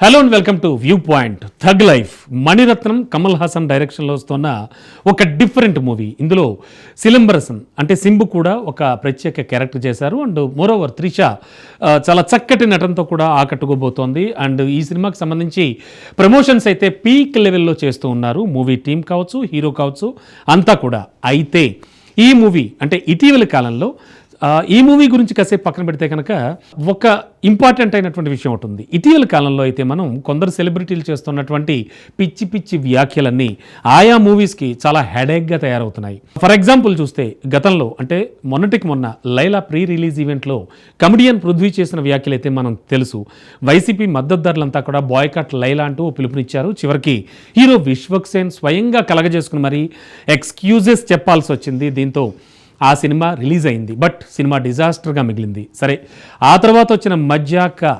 Hello and welcome to view point thug life Maniratnam Kamal Haasan డైరెక్షన్లో వస్తున్న ఒక different movie ఇందులో సిలంబరసన్ అంటే సింబు కూడా ఒక ప్రత్యేక క్యారెక్టర్ చేశారు. అండ్ మోరోవర్ త్రిష చాలా చక్కటి నటనతో కూడా ఆకట్టుకోబోతోంది. అండ్ ఈ సినిమాకి సంబంధించి ప్రమోషన్స్ అయితే పీక్ లెవెల్లో చేస్తూ ఉన్నారు. మూవీ టీం కావచ్చు హీరో కావచ్చు అంతా కూడా. అయితే ఈ మూవీ అంటే ఇటీవలి కాలంలో ఈ మూవీ గురించి కాసేపు పక్కన పెడితే కనుక ఒక ఇంపార్టెంట్ అయినటువంటి విషయం ఉంటుంది ఇటీవల కాలంలో అయితే మనం కొందరు సెలబ్రిటీలు చేస్తున్నటువంటి పిచ్చి పిచ్చి వ్యాఖ్యలన్నీ ఆయా మూవీస్కి చాలా హెడేక్గా తయారవుతున్నాయి. ఫర్ ఎగ్జాంపుల్ చూస్తే గతంలో అంటే మొన్నటికి మొన్న లైలా ప్రీ రిలీజ్ ఈవెంట్లో కమెడియన్ పృథ్వీ చేసిన వ్యాఖ్యలు అయితే మనం తెలుసు. వైసీపీ మద్దతుదారులంతా కూడా బాయ్కాట్ లైలా అంటూ ఓ పిలుపునిచ్చారు. చివరికి హీరో విశ్వక్ సేన్ స్వయంగా కలగజేసుకుని మరి ఎక్స్క్యూజెస్ చెప్పాల్సి వచ్చింది. దీంతో ఆ సినిమా రిలీజ్ అయింది. బట్ సినిమా డిజాస్టర్గా మిగిలింది. సరే ఆ తర్వాత వచ్చిన మజ్జాక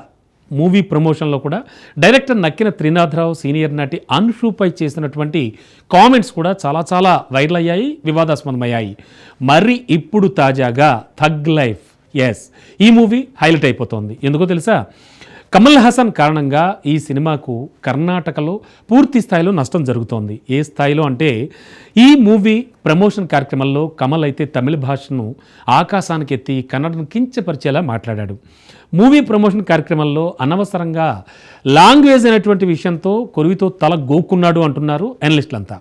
మూవీ ప్రమోషన్లో కూడా డైరెక్టర్ నక్కిన త్రినాథరావు సీనియర్ నటి అన్షుపై చేసినటువంటి కామెంట్స్ కూడా చాలా చాలా వైరల్ అయ్యాయి వివాదాస్పదమయ్యాయి. మరి ఇప్పుడు తాజాగా థగ్ లైఫ్ ఎస్ ఈ మూవీ హైలైట్ అయిపోతుంది. ఎందుకో తెలుసా? కమల్ హాసన్ కారణంగా ఈ సినిమాకు కర్ణాటకలో పూర్తి స్థాయిలో నష్టం జరుగుతోంది. ఏ స్థాయిలో అంటే ఈ మూవీ ప్రమోషన్ కార్యక్రమంలో కమల్ అయితే తమిళ భాషను ఆకాశానికి ఎత్తి కన్నడను కించపరిచేలా మాట్లాడాడు. మూవీ ప్రమోషన్ కార్యక్రమంలో అనవసరంగా లాంగ్వేజ్ అనేటువంటి విషయంతో కొరివితో తల గోక్కున్నాడు అంటున్నారు అనలిస్టులంతా.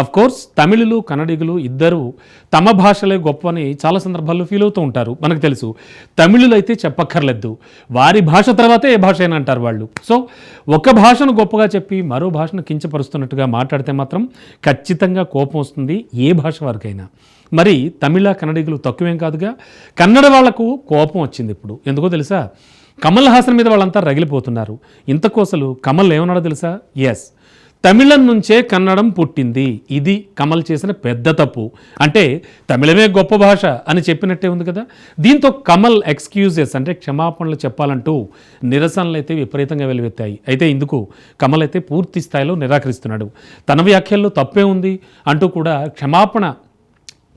కోర్స్ తమిళులు కన్నడిగులు ఇద్దరు తమ భాషలే గొప్పని చాలా సందర్భాల్లో ఫీల్ అవుతూ ఉంటారు మనకు తెలుసు. తమిళులు అయితే చెప్పక్కర్లేదు. వారి భాష తర్వాతే ఏ భాష అయినా అంటారు వాళ్ళు. సో ఒక భాషను గొప్పగా చెప్పి మరో భాషను కించపరుస్తున్నట్టుగా మాట్లాడితే మాత్రం ఖచ్చితంగా కోపం వస్తుంది ఏ భాష వారికైనా. మరి తమిళ కన్నడిగులు తక్కువేం కాదుగా కన్నడ వాళ్ళకు కోపం వచ్చింది ఇప్పుడు. ఎందుకో తెలుసా? కమల్ హాసన్ మీద వాళ్ళంతా రగిలిపోతున్నారు. ఇంతకు అసలు కమల్ ఏమన్నాడో తెలుసా? ఎస్ తమిళం నుంచే కన్నడం పుట్టింది. ఇది కమల్ చేసిన పెద్ద తప్పు. అంటే తమిళమే గొప్ప భాష అని చెప్పినట్టే ఉంది కదా. దీంతో కమల్ ఎక్స్క్యూజెస్ అంటే క్షమాపణలు చెప్పాలంటూ నిరసనలు అయితే విపరీతంగా వెలువెత్తాయి. అయితే ఇందుకు కమల్ అయితే పూర్తి స్థాయిలో నిరాకరిస్తున్నాడు. తన వ్యాఖ్యల్లో తప్పే ఉంది అంటూ కూడా క్షమాపణ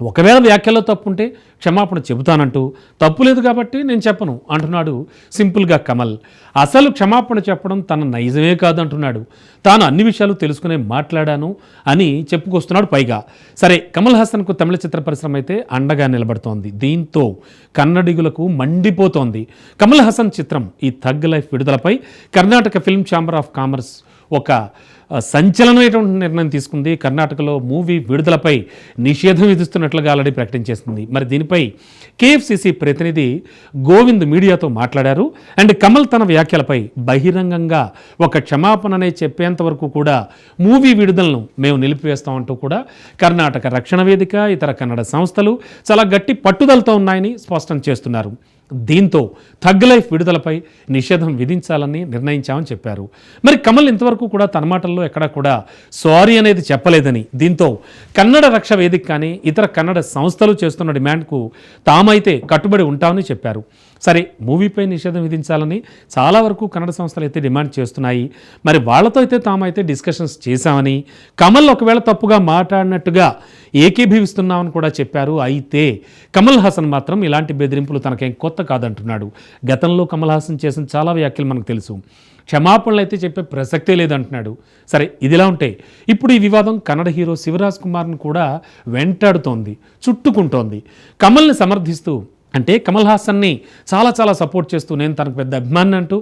ఒకవేళ వ్యాఖ్యలో తప్పు ఉంటే క్షమాపణ చెబుతానంటూ తప్పు లేదు కాబట్టి నేను చెప్పను అంటున్నాడు సింపుల్గా కమల్. అసలు క్షమాపణ చెప్పడం తన నైజమే కాదంటున్నాడు. తాను అన్ని విషయాలు తెలుసుకునే మాట్లాడాను అని చెప్పుకొస్తున్నాడు పైగా. సరే కమల్ హాసన్కు తమిళ చిత్ర పరిశ్రమ అయితే అండగా నిలబడుతోంది. దీంతో కన్నడిగులకు మండిపోతోంది. కమల్ హాసన్ చిత్రం ఈ tug life విడుదలపై Karnataka film chamber of commerce ఒక సంచలనమైనటువంటి నిర్ణయం తీసుకుంది. కర్ణాటకలో మూవీ విడుదలపై నిషేధం విధిస్తున్నట్లుగా ఆల్రెడీ ప్రకటించేసింది మరి దీనిపై కేఎఫ్సిసి ప్రతినిధి గోవింద్ మీడియాతో మాట్లాడారు. అండ్ కమల్ తన వ్యాఖ్యలపై బహిరంగంగా ఒక క్షమాపణనే చెప్పేంత వరకు కూడా మూవీ విడుదలను మేము నిలిపివేస్తామంటూ కూడా కర్ణాటక రక్షణ వేదిక ఇతర కన్నడ సంస్థలు చాలా గట్టి పట్టుదలతో ఉన్నాయని స్పష్టం చేస్తున్నారు. దీంతో థగ్ లైఫ్ విడుదలపై నిషేధం విధించాలని నిర్ణయించామని చెప్పారు. మరి కమల్ ఇంతవరకు కూడా తన మాటల్లో ఎక్కడా కూడా సారీ అనేది చెప్పలేదని. దీంతో కన్నడ రక్ష వేదిక కానీ ఇతర కన్నడ సంస్థలు చేస్తున్న డిమాండ్కు తామైతే కట్టుబడి ఉంటామని చెప్పారు. సరే మూవీపై నిషేధం విధించాలని చాలా వరకు కన్నడ సంస్థలు అయితే డిమాండ్ చేస్తున్నాయి. మరి వాళ్ళతో అయితే తామైతే డిస్కషన్స్ చేశామని కమల్ ఒకవేళ తప్పుగా మాట్లాడినట్టుగా ఏకీభవిస్తున్నామని కూడా చెప్పారు. అయితే కమల్ హాసన్ మాత్రం ఇలాంటి బెదిరింపులు తనకేం కొత్త కాదంటున్నాడు. గతంలో కమల్ హాసన్ చేసిన చాలా వ్యాఖ్యలు మనకు తెలుసు. క్షమాపణలు అయితే చెప్పే ప్రసక్తే లేదంటున్నాడు. సరే ఇదిలా ఉంటే ఇప్పుడు ఈ వివాదం కన్నడ హీరో శివరాజ్ కుమార్ను కూడా వెంటాడుతోంది చుట్టుకుంటోంది. కమల్ని సమర్థిస్తూ అంటే కమల్ హాసన్ని చాలా చాలా సపోర్ట్ చేస్తూ నేను తనకు పెద్ద అభిమాని అంటూ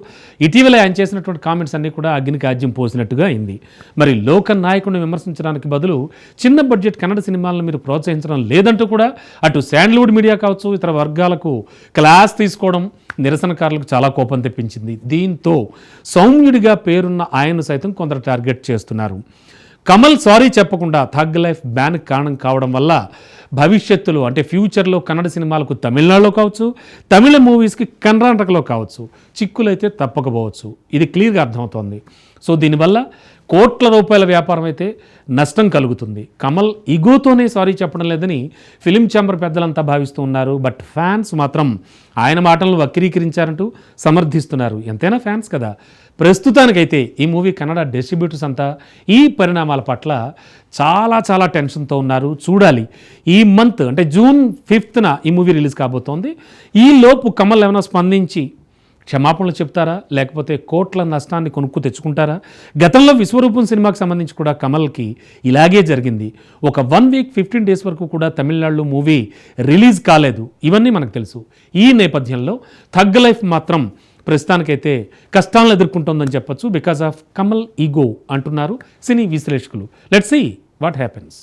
ఇటీవల ఆయన చేసినటువంటి కామెంట్స్ అన్నీ కూడా అగ్నికి ఆజ్యం పోసినట్టుగా అయింది. మరి లోక నాయకుడిని విమర్శించడానికి బదులు చిన్న బడ్జెట్ కన్నడ సినిమాలను మీరు ప్రోత్సహించడం లేదంటూ కూడా అటు శాండ్ల్వుడ్ మీడియా కావచ్చు ఇతర వర్గాలకు క్లాస్ తీసుకోవడం నిరసనకారులకు చాలా కోపం తెప్పించింది. దీంతో సౌమ్యుడిగా పేరున్న ఆయన్ను సైతం కొందరు టార్గెట్ చేస్తున్నారు. కమల్ సారీ చెప్పకుండా థగ్ లైఫ్ బ్యాన్ కారణం కావడం వల్ల భవిష్యత్తులో అంటే ఫ్యూచర్లో కన్నడ సినిమాలకు తమిళనాడులో కావచ్చు తమిళ మూవీస్కి కర్ణాటకలో కావచ్చు చిక్కులైతే తప్పకపోవచ్చు. ఇది క్లియర్గా అర్థమవుతోంది. సో దీనివల్ల కోట్ల రూపాయల వ్యాపారం అయితే నష్టం కలుగుతుంది. కమల్ ఇగోతోనే సారీ చెప్పడం లేదని ఫిలిం ఛాంబర్ పెద్దలంతా భావిస్తూ ఉన్నారు. బట్ ఫ్యాన్స్ మాత్రం ఆయన మాటలను వక్రీకరించారంటూ సమర్థిస్తున్నారు. ఎంతైనా ఫ్యాన్స్ కదా. ప్రస్తుతానికైతే ఈ మూవీ కన్నడ డిస్ట్రిబ్యూటర్స్ అంతా ఈ పరిణామాల పట్ల చాలా చాలా టెన్షన్తో ఉన్నారు. చూడాలి. ఈ మంత్ అంటే జూన్ ఫిఫ్త్న ఈ మూవీ రిలీజ్ కాబోతోంది. ఈ లోపు కమల్ ఏమైనా స్పందించి క్షమాపణలు చెప్తారా? లేకపోతే కోట్ల నష్టాన్ని కొనుక్కు తెచ్చుకుంటారా? గతంలో విశ్వరూపం సినిమాకి సంబంధించి కూడా కమల్కి ఇలాగే జరిగింది. ఒక వన్ వీక్ ఫిఫ్టీన్ డేస్ వరకు కూడా తమిళనాడులో మూవీ రిలీజ్ కాలేదు. ఇవన్నీ మనకు తెలుసు. ఈ నేపథ్యంలో థగ్ లైఫ్ మాత్రం ప్రస్తుతానికైతే కష్టాలను ఎదుర్కొంటోందని చెప్పొచ్చు. బికాస్ ఆఫ్ కమల్ ఈగో అంటున్నారు సినీ విశ్లేషకులు. Let's see what happens.